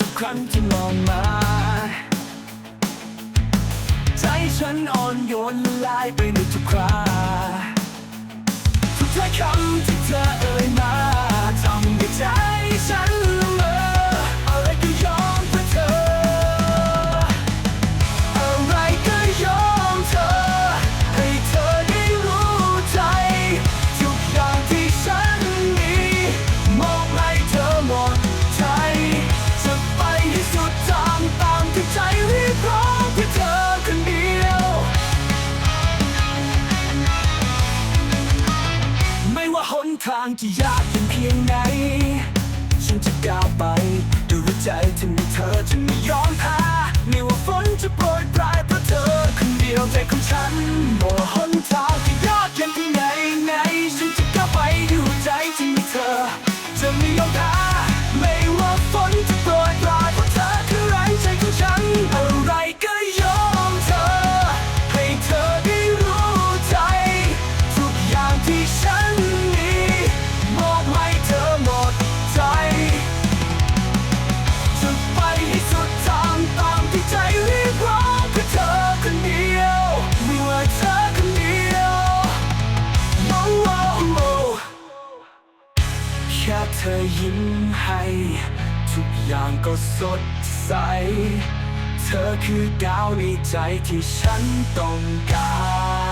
ทุกครั้งที่มองมา ใจฉันอ่อนโยนละลายไปในทุกครา ทางที่ยากเย็นเพียงไหน ฉันจะก้าวไปด้วยใจที่มีเธอจะไม่ยอมแพ้ไม่ว่าฝนจะโปรยปลายเพราะเธอคนเดียวใจของฉันไม่ว่าหน แค่เธอยิ้มให้ ทุกอย่างก็สดใส เธอคือดาวในใจที่ฉันต้องการ